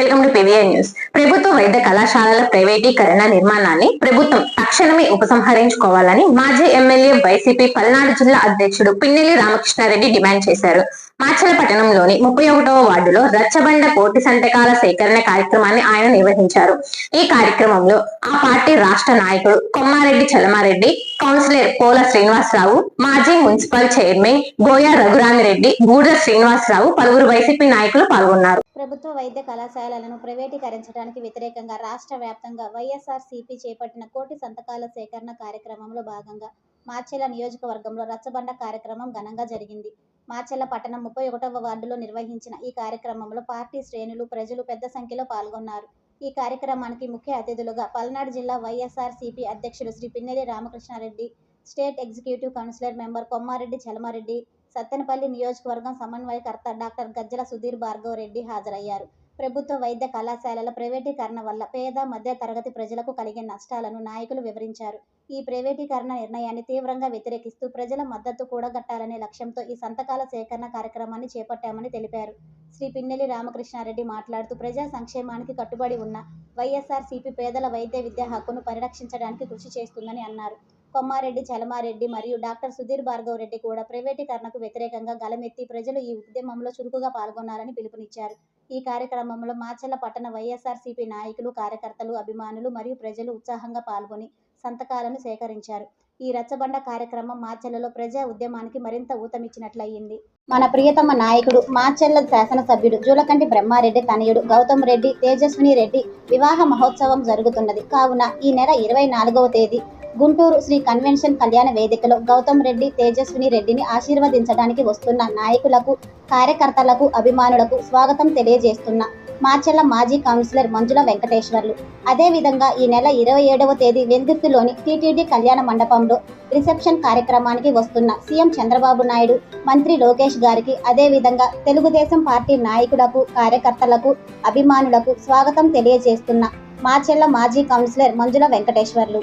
Welcome to PVR news. ప్రభుత్వ వైద్య కళాశాలల ప్రైవేటీకరణ నిర్మాణాన్ని ప్రభుత్వం తక్షణమే ఉపసంహరించుకోవాలని మాజీ ఎమ్మెల్యే వైసీపీ పల్నాడు జిల్లా అధ్యక్షుడు పిన్నెల్లి రామకృష్ణారెడ్డి డిమాండ్ చేశారు. మాచల పట్టణంలోని ముప్పై ఒకటవ వార్డులో రచ్చబండ కోటి సంతకాల సేకరణ కార్యక్రమాన్ని ఆయన నిర్వహించారు. ఈ కార్యక్రమంలో ఆ పార్టీ రాష్ట్ర నాయకుడు కొమ్మారెడ్డి చలమారెడ్డి కౌన్సిలర్ పోల శ్రీనివాసరావు మాజీ మున్సిపల్ చైర్మన్ గోయా రఘురామిరెడ్డి గూడె శ్రీనివాసరావు పలువురు వైసీపీ నాయకులు పాల్గొన్నారు. ప్రభుత్వ వైద్య కళాశాలలను ప్రైవేటీకరించడానికి వ్యతిరేకంగా రాష్ట్ర వ్యాప్తంగా వైఎస్ఆర్ సిపి చేపట్టిన కోటి సంతకాల సేకరణ కార్యక్రమంలో భాగంగా మార్చేల నియోజకవర్గంలో రచ్చబండ కార్యక్రమం ఘనంగా జరిగింది. మార్చెల పట్టణం ముప్పై ఒకటవ వార్డులో నిర్వహించిన ఈ కార్యక్రమంలో పార్టీ శ్రేణులు ప్రజలు పెద్ద సంఖ్యలో పాల్గొన్నారు. ఈ కార్యక్రమానికి ముఖ్య అతిథులుగా పల్నాడు జిల్లా వైఎస్ఆర్ సిపి అధ్యక్షుడు Shri Pinnelli Ramakrishna Reddy state executive councillor member Kommareddy Chalamareddy Sattenapalli నియోజకవర్గం సమన్వయకర్త డాక్టర్ గజ్జల సుధీర్ భార్గవ్ రెడ్డి హాజరయ్యారు. ప్రభుత్వ వైద్య కళాశాలల ప్రైవేటీకరణ వల్ల పేద మధ్య తరగతి ప్రజలకు కలిగే నష్టాలను నాయకులు వివరించారు. ఈ ప్రైవేటీకరణ నిర్ణయాన్ని తీవ్రంగా వ్యతిరేకిస్తూ ప్రజల మద్దతు కూడగట్టాలనే లక్ష్యంతో ఈ సంతకాల సేకరణ కార్యక్రమాన్ని చేపట్టామని తెలిపారు. శ్రీ పిన్నెల్లి రామకృష్ణారెడ్డి మాట్లాడుతూ ప్రజా సంక్షేమానికి కట్టుబడి ఉన్న వైఎస్ఆర్సీపీ పేదల వైద్య విద్యా హక్కును పరిరక్షించడానికి కృషి చేస్తుందని అన్నారు. కొమ్మారెడ్డి చలమారెడ్డి మరియు డాక్టర్ సుధీర్ భార్గవ్ రెడ్డి కూడా ప్రైవేటీకరణకు వ్యతిరేకంగా గలమెత్తి ప్రజలు ఈ ఉద్యమంలో చురుకుగా పాల్గొనాలని పిలుపునిచ్చారు. ఈ కార్యక్రమంలో మాచర్ల పట్టణ వైఎస్ఆర్సీపీ నాయకులు కార్యకర్తలు అభిమానులు మరియు ప్రజలు ఉత్సాహంగా పాల్గొని సంతకాలను సేకరించారు. ఈ రచ్చబండ కార్యక్రమం మాచెల్లలో ప్రజా ఉద్యమానికి మరింత ఊతమిచ్చినట్లయింది. మన ప్రియతమ నాయకుడు మాచెల్ల శాసనసభ్యుడు జూలకంటి బ్రహ్మారెడ్డి తనయుడు గౌతమ్ రెడ్డి తేజస్విని రెడ్డి వివాహ మహోత్సవం జరుగుతున్నది. కావున ఈ నెల ఇరవై నాలుగవ తేదీ గుంటూరు శ్రీ కన్వెన్షన్ కళ్యాణ వేదికలో గౌతమ్ రెడ్డి తేజస్విని రెడ్డిని ఆశీర్వదించడానికి వస్తున్న నాయకులకు కార్యకర్తలకు అభిమానులకు స్వాగతం తెలియజేస్తున్న మాచెల్ల మాజీ కౌన్సిలర్ మంజుల వెంకటేశ్వర్లు. అదేవిధంగా ఈ నెల ఇరవై ఏడవ తేదీ వెల్దుర్తిలోని టీటీడీ కళ్యాణ మండపంలో రిసెప్షన్ కార్యక్రమానికి వస్తున్న సీఎం చంద్రబాబు నాయుడు మంత్రి లోకేష్ గారికి అదేవిధంగా తెలుగుదేశం పార్టీ నాయకులకు కార్యకర్తలకు అభిమానులకు స్వాగతం తెలియజేస్తున్న మాచెల్ల మాజీ కౌన్సిలర్ మంజుల వెంకటేశ్వర్లు.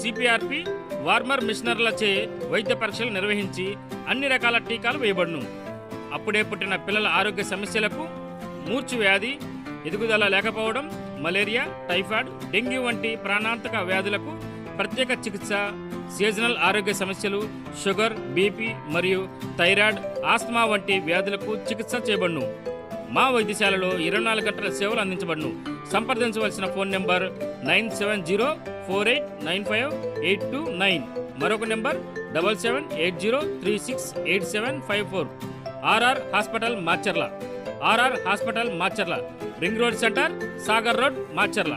CPRP warmer మిషనర్లచే వైద్య పరీక్షలు నిర్వహించి అన్ని రకాల టీకాలు వేయబడును. అప్పుడే పుట్టిన పిల్లల ఆరోగ్య సమస్యలకు మూర్చు వ్యాధి ఎదుగుదల లేకపోవడం మలేరియా టైఫాయిడ్ డెంగ్యూ వంటి ప్రాణాంతక వ్యాధులకు ప్రత్యేక చికిత్స సీజనల్ ఆరోగ్య సమస్యలు షుగర్ బీపీ మరియు థైరాయిడ్ ఆస్మా వంటి వ్యాధులకు చికిత్స చేయబడును. మా వైద్యశాలలో ఇరవై నాలుగు గంటల సేవలు అందించబడును. సంప్రదించవలసిన phone number nine seven zero four eight nine five eight two nine. మరొక number double seven eight zero three six eight seven five four. RR hospital Macherla. RR hospital Macherla. Ring road centre Sagar road Macherla.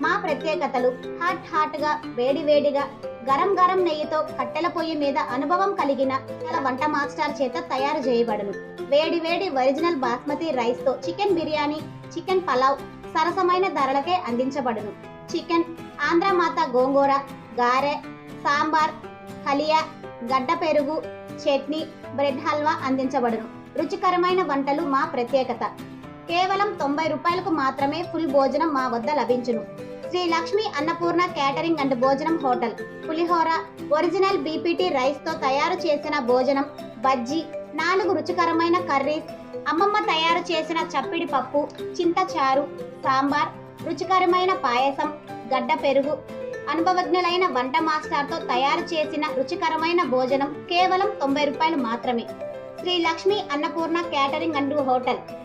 మా ప్రత్యేకతలు hot హాట్గా వేడి వేడిగా గరం గరం నెయ్యితో కట్టెల పొయ్యి మీద అనుభవం కలిగిన తన వంట మాస్టర్ చేత తయారు చేయబడును. వేడి వేడి ఒరిజినల్ బాస్మతి రైస్తో చికెన్ బిర్యానీ చికెన్ పలావ్ సరసమైన ధరలకే అందించబడును. చికెన్ ఆంధ్రమాత గోంగూర గారె సాంబార్ హలియా గడ్డ పెరుగు చట్నీ బ్రెడ్ హల్వా అందించబడును. రుచికరమైన వంటలు మా ప్రత్యేకత. కేవలం తొంభై రూపాయలకు మాత్రమే ఫుల్ భోజనం మా వద్ద లభించును. శ్రీ లక్ష్మి అన్నపూర్ణ క్యాటరింగ్ అండ్ భోజనం హోటల్ పులిహోర ఒరిజినల్ బీపీటీ రైస్తో తయారు చేసిన భోజనం బజ్జీ నాలుగు రుచికరమైన కర్రీస్ అమ్మమ్మ తయారు చేసిన చప్పిడి పప్పు చింతచారు సాంబార్ రుచికరమైన పాయసం గడ్డ పెరుగు అనుభవజ్ఞులైన వంట మాస్టర్తో తయారు చేసిన రుచికరమైన భోజనం కేవలం తొంభై రూపాయలు మాత్రమే. Shri Lakshmi Annapurna catering and hotel